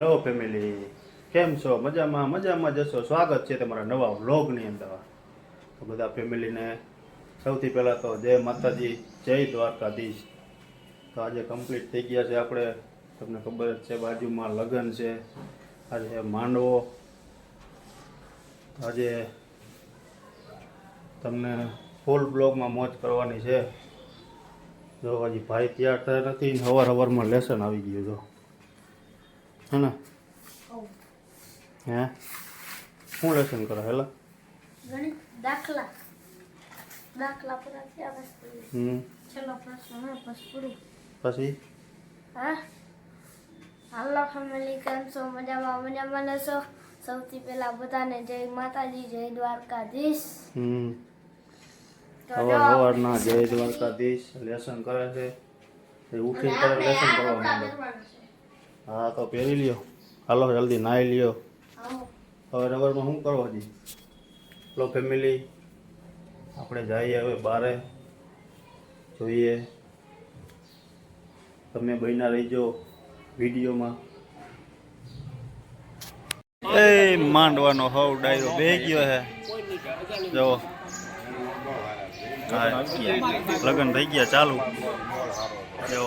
Hello family કેમ છો? મજામાં મજામાં જશો સ્વાગત છે તમારા નવા વ્લોગની અંદર. તો બધા ફેમિલીને સૌથી પહેલાં તો જય માતાજી, જય દ્વારકાધીશ. તો આજે કમ્પ્લીટ થઈ ગયા છે આપણે. તમને ખબર જ છે, બાજુમાં લગ્ન છે. આજે માંડવો. આજે તમને ફૂલ બ્લોગમાં મોજ કરવાની છે. જો હજી ભાઈ તૈયાર થયા નથી સવાર હવારમાં લેસન આવી ગયું જો હે ને? હે? શું લેસન કરો હેલા? ગણિત દાખલા. દાખલા પૂરા થયા પછી હમ. છેલ્લો પ્રશ્ન હે બસ પૂરું. પછી? હા? હાલો ફેમિલી કેમ છો? મજામાં મજામાં ને સૌથી પહેલા બધાને જય માતાજી જય દ્વારકાધીશ. હમ. સવાર સવારના જય દ્વારકાધીશ લેસન કરે છે. ઉઠી કરે લેસન કરવા માંડે. હા, તો પહેરી લ્યો. હાલો, જલ્દી નાહી લ્યો. હવે રબરમાં શું કરો હજી લો ફેમિલી આપણે જઈએ હવે બારે. જોઈએ. તમે બન્યા રહીજો વિડીયોમાં. એ, માંડવાનો હવ ડાયરો બે ગયો હે. જો લગ્ન થઈ ગયા, ચાલુ. જો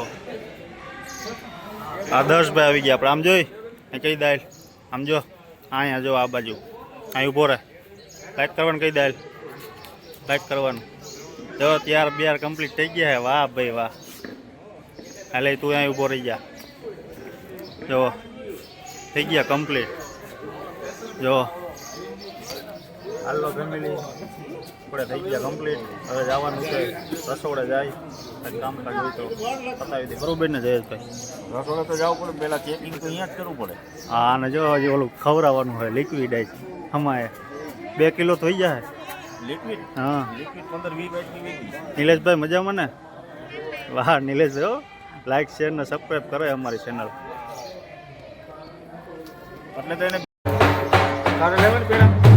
આદર્શભાઈ આવી ગયા આપણે આમ જોઈ કઈ દાલ આમ જો અહીંયા જો આ બાજુ. અહીં ઊભો રહે. લાઈટ કરવાનું કઈ દાલ લાઈટ કરવાનું. જો ત્યાર બિયાર કમ્પ્લીટ થઈ ગયા હે. વાહ ભાઈ વાહ. હાલે તું અહીં ઊભો રહી જા. જો, થઈ ગયા કમ્પ્લીટ જો. હાલો ફેમિલી આપણે થઈ ગયા કમ્પ્લીટ હવે જવાનું છે રસોડે જાય. કામકાજ હોય તો પતાવી દે. બરોબર ને જયેશભાઈ? રસોડે તો જવું પડે. પહેલાં ચેકિંગ તો અહીંયા જ કરવું પડે. હા અને જો હજી ઓલું ખવડાવવાનું હોય લિક્વિડ આઈ હમાય બે કિલો થઈ જાય લિક્વિડ હા. લિક્વિડ પંદર વીસ નિલેશભાઈ મજામાં ને વાહ નિલેશ હો. લાઈક શેર ને સબસ્ક્રાઈબ કરે અમારી ચેનલ એટલે તો એને લેવાની પેલા?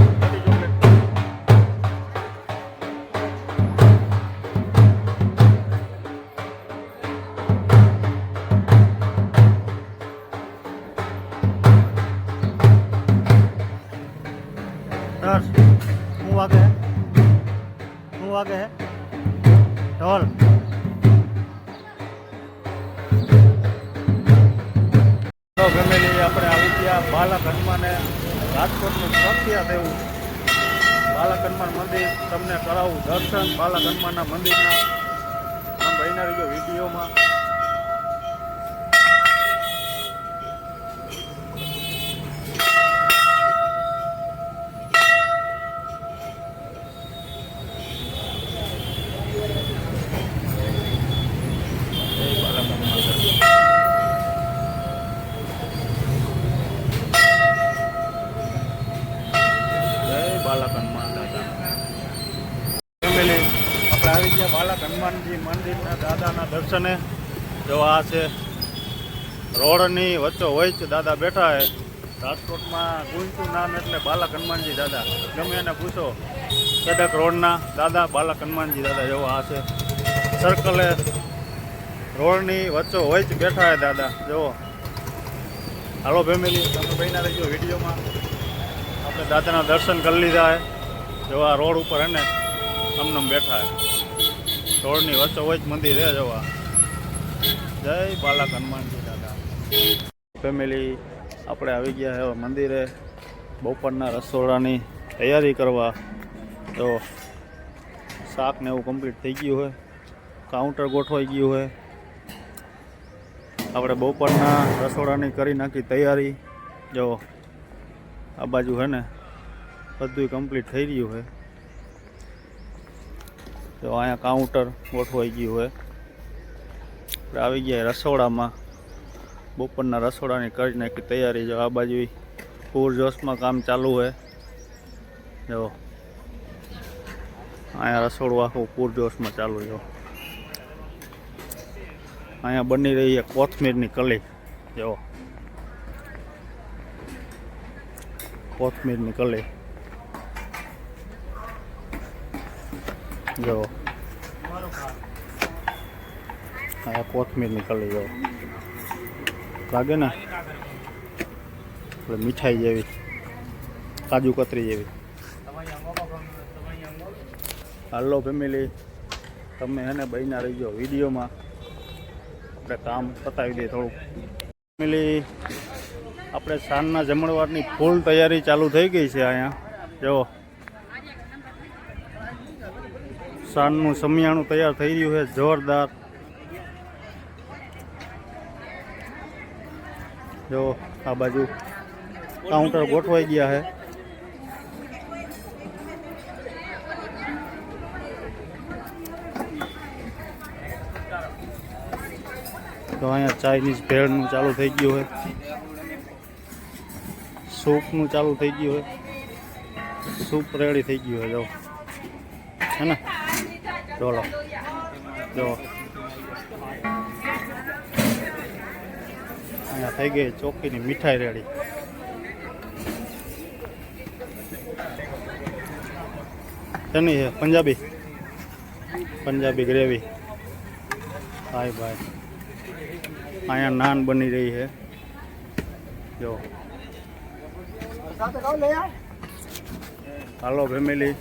શું વાગે હે. ઢોલ. ફેમિલી આપણે આવી ગયા બાલક હનુમાને રાજકોટનું સત્ય એવું બાલક હનુમાન મંદિર તમને કરાવું દર્શન. બાલક હનુમાનના મંદિરના, આમ રહીજો વિડીયોમાં. બાલક હનુમાન દાદા ફેમિલી, આપણે આવી ગયા બાલક હનુમાનજી મંદિરના દાદાના દર્શને. જો આ છે રોડની વચ્ચો હોય છે દાદા બેઠા છે રાજકોટમાં ગુંચું નામ એટલે બાલક હનુમાનજી દાદા. ગમે એને પૂછો. કડક રોડના દાદા બાલક હનુમાનજી દાદા જેવો આ છે. સર્કલે રોડની વચ્ચો હોય જ બેઠા છે દાદા. જુઓ. હાલો ફેમિલી, તમે બહેના રહેજો વિડીયોમાં. આપણે દાદાના દર્શન કરી લીધા હે. જો રોડ ઉપર હે ને અમનમ બેઠા હે. રોડની વચ્ચો વચ મંદિર હે જવા. જય બાલક હનુમાનજી દાદા. ફેમિલી આપણે આવી ગયા હવે મંદિરે. બપોરના રસોડાની તૈયારી કરવા. તો શાક ને એવું કમ્પ્લીટ થઈ ગયું હોય કાઉન્ટર ગોઠવાઈ ગયું હોય આપણે બપોરના રસોડાની કરી નાખી તૈયારી. જો આ બાજુ હે ને બધું કમ્પ્લીટ થઈ રહ્યું હોય તો અહીંયા કાઉન્ટર ગોઠવાઈ ગયું હોય આપણે આવી ગયા રસોડામાં. બપોરના રસોડાની કરી નાખી તૈયારી. જો આ બાજુ પૂરજોશમાં કામ ચાલુ હોય જો. અહીંયા રસોડું આખું પૂરજોશમાં ચાલુ જો અહીંયા બની રહી છે કોથમીરની કલી. જો. કોથમીરની કલી જો. આ કોથમીરની કલી જો. લાગે ને? આપણે મીઠાઈ જેવી. કાજુ કતરી જેવી. હાલો ફેમિલી, તમે એને બહીના રહીજો વિડીયોમાં. આપણે કામ પતાવી દઈએ થોડુંક. ફેમિલી આપણે સાંજના જમણવારની ફૂલ તૈયારી ચાલુ થઈ ગઈ છે અહીંયા. જો સાંજનું સમિયાણું તૈયાર થઈ રહ્યું છે. જોરદાર. જો આ બાજુ કાઉન્ટર ગોઠવાઈ ગયા છે. તો અહીંયા ચાઇનીઝ ભેળનું ચાલુ થઈ ગયું હોય સૂપનું ચાલુ થઈ ગયું હોય. સૂપ રેડી થઈ ગયું હોય, જો. હે ને? ચોલો જો અહીંયા થઈ ગઈ ચોકીની મીઠાઈ રેડી. શેની છે? પંજાબી? પંજાબી ગ્રેવી. હાય ભાઈ. અહીંયા નાન બની રહી છે. જો. હાલો ફેમિલી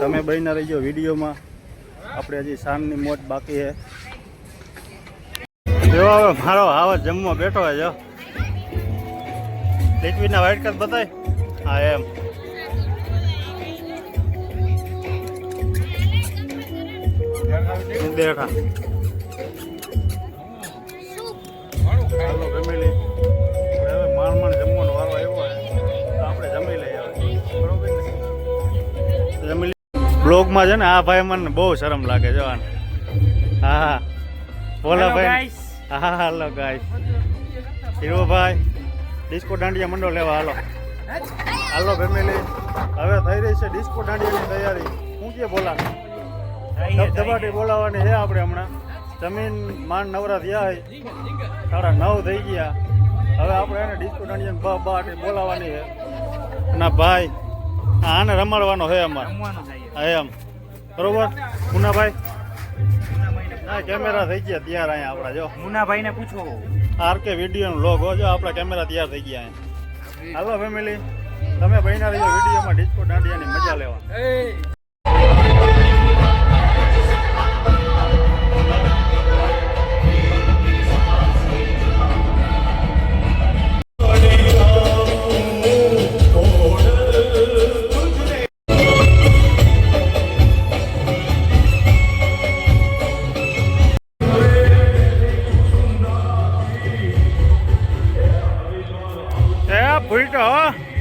તમે બહીના રહીજો વિડીયોમાં. આપણે હજી સાંજની મોત બાકી છે. જો હવે મારો હાવ જમવા બેઠો છે જો. લિક્વિડના વ્હાઈટ કલર બતાય. હા એમ. દેખા હાલો ફેમિલી બ્લોગમાં છે ને આ ભાઈ મને બહુ શરમ લાગે જો આને. હા હા. બોલા ભાઈ. હા હાલો ગાઈસ હીરોભાઈ ડિસ્કો દાંડિયા મંડળ લેવા હાલો. હાલો ફેમિલી હવે થઈ રહી છે ડિસ્કો દાંડિયાની તૈયારી. શું કે બોલા ધબધબાટી બોલાવવાની છે આપણે હમણાં. જમીન માંડ નવરા થયા હોય. સાડા નવ થઈ ગયા. હવે આપણે એને ડિસ્કો દાંડિયાને બા બાટી બોલાવવાની છે ના ભાઈ આને રમાડવાનો છે અમારે. હા એમ. બરોબર? મુનાભાઈ? હા કેમેરા થઈ ગયા તૈયાર અહીંયા આપણા જો. મુનાભાઈ ને પૂછો. આર કે વીડિયો નો લોગો જો આપણા કેમેરા તૈયાર થઈ ગયા અહીંયા. હાલો ફેમિલી તમે રહીજો વિડીયોમાં ડિસ્કો દાંડિયાની મજા લેવા એ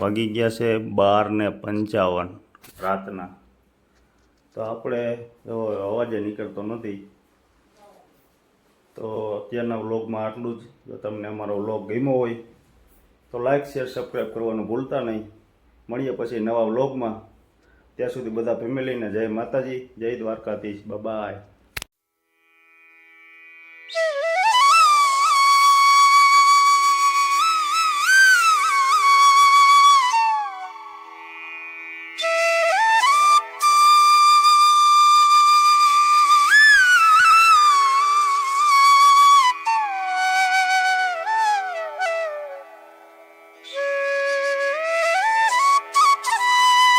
વાગી ગયા છે બાર ને પંચાવન રાતના. તો આપણે એવો અવાજે નીકળતો નથી. તો અત્યારના વ્લોગમાં આટલું જ. જો તમને અમારો વ્લોગ ગમ્યો હોય, તો લાઈક, શેર સબસ્ક્રાઈબ કરવાનું ભૂલતા નહીં. મળીએ પછી નવા વ્લોગમાં. ત્યાં સુધી બધા ફેમિલીને જય માતાજી, જય દ્વારકાધીશ. બાય